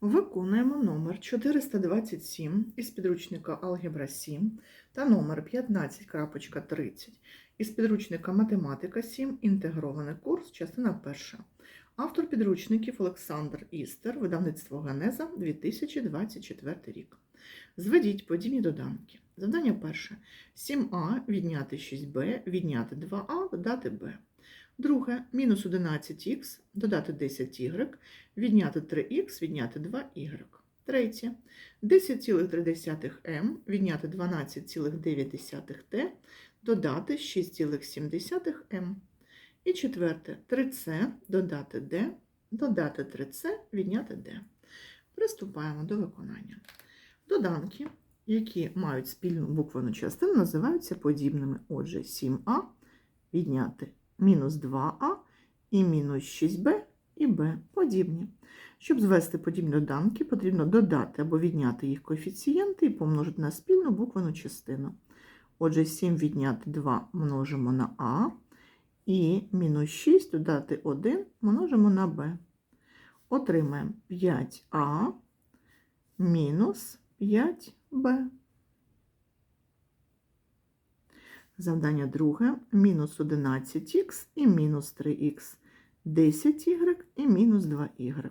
Виконуємо номер 427 із підручника Алгебра 7 та номер 15.30 із підручника Математика 7. Інтегрований курс, частина перша. Автор підручників Олександр Істер, видавництво Генеза 2024 рік. Зведіть подібні доданки. Завдання перше. 7а відняти 6b, відняти 2а, додати b. Друге, мінус 11х, додати 10y, відняти 3х, відняти 2y. Третє, 10,3m, відняти 12,9t, додати 6,7m. І четверте, 3c, додати d, додати 3c, відняти d. Приступаємо до виконання. Доданки, які мають спільну буквену частину, називаються подібними. Отже, 7а відняти мінус 2а і мінус 6b і b подібні. Щоб звести подібні доданки, потрібно додати або відняти їх коефіцієнти і помножити на спільну буквену частину. Отже, 7 відняти 2 множимо на а, і мінус 6 додати 1 множимо на b. Отримаємо 5а мінус 5b. Завдання друге. Мінус 11х і мінус 3х. 10y і мінус 2y.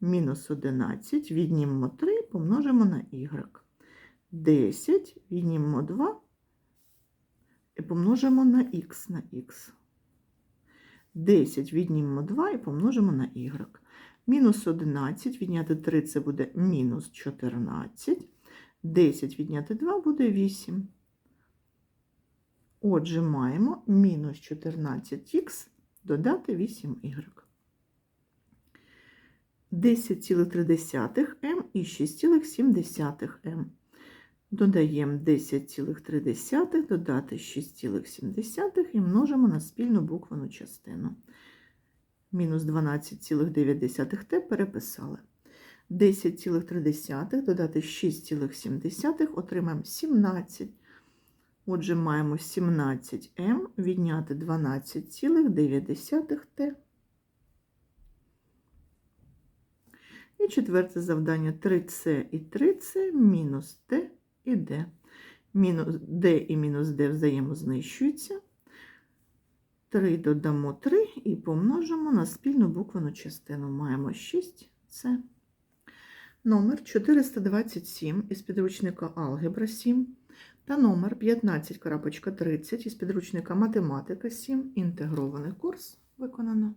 Мінус 11 віднімемо 3 помножимо на y. 10 віднімемо 2 і помножимо на х на х. 10 віднімемо 2 і помножимо на y. Мінус 11 відняти 3 це буде мінус 14. 10 відняти 2 буде 8. Отже, маємо мінус 14х додати 8y. 10,3m і 6,7m. Додаємо 10,3 додати 6,7 і множимо на спільну буквену частину. Мінус 12,9t переписали. 10,3 додати 6,7 отримаємо 17. Отже, маємо 17m відняти 12,9t. І четверте завдання 3c і 3c мінус t і d. Мінус d і мінус d взаємознищуються. 3 додамо 3 і помножимо на спільну буквену частину. Маємо 6c. Номер 427 із підручника Алгебра 7 та номер 15.30 із підручника Математика 7. Інтегрований курс виконано.